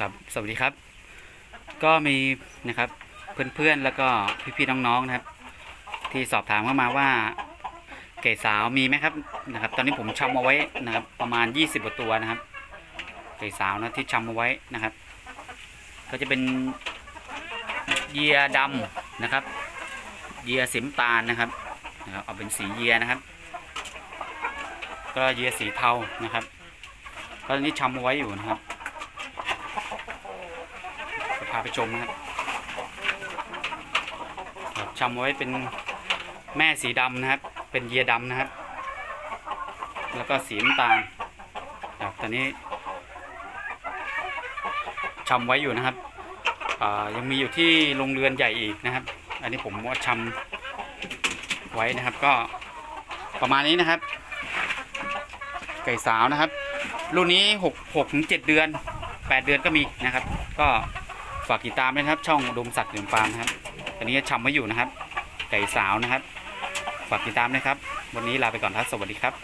ครับ สวัสดีครับ ก็มีนะครับเพื่อนๆแล้วก็พี่ๆน้องๆนะครับ ที่สอบถามเข้ามาว่าไก่สาวมีไหมครับนะครับ ตอนนี้ผมชำเอาไว้นะครับ ประมาณ 20กว่าตัวนะครับไก่สาวนะที่ชำเอาไว้นะครับ ก็จะเป็นเยียดำนะครับ เยียสีน้ำตาลนะครับนะครับเอาเป็นสีเยียนะครับ ก็เยียสีเทานะครับ ก็ตอนนี้ชำเอาไว้อยู่นะครับาไปชมนะครับครับชำไว้เป็นแม่สีดำนะครับ เป็นเยียดำนะครับ แล้วก็สีน้ำตาลครับตอนนี้ชำไว้อยู่นะครับยังมีอยู่ที่โรงเรือนใหญ่อีกนะครับ อันนี้ผมว่าชำไว้นะครับก็ประมาณนี้นะครับ ไก่สาวนะครับ รุ่นนี้หกหกถึงเจ็ดเดือนแปดเดือนก็มีนะครับ ก็ ฝากติดตามด้วยนะครับ ช่องอุดมสัตว์เดือนฟาร์มครับอันนี้ชำไว้อยู่นะครับ ไก่สาวนะครับ ฝากติดตามนะครับ วันนี้ลาไปก่อนครับสวัสดีครับ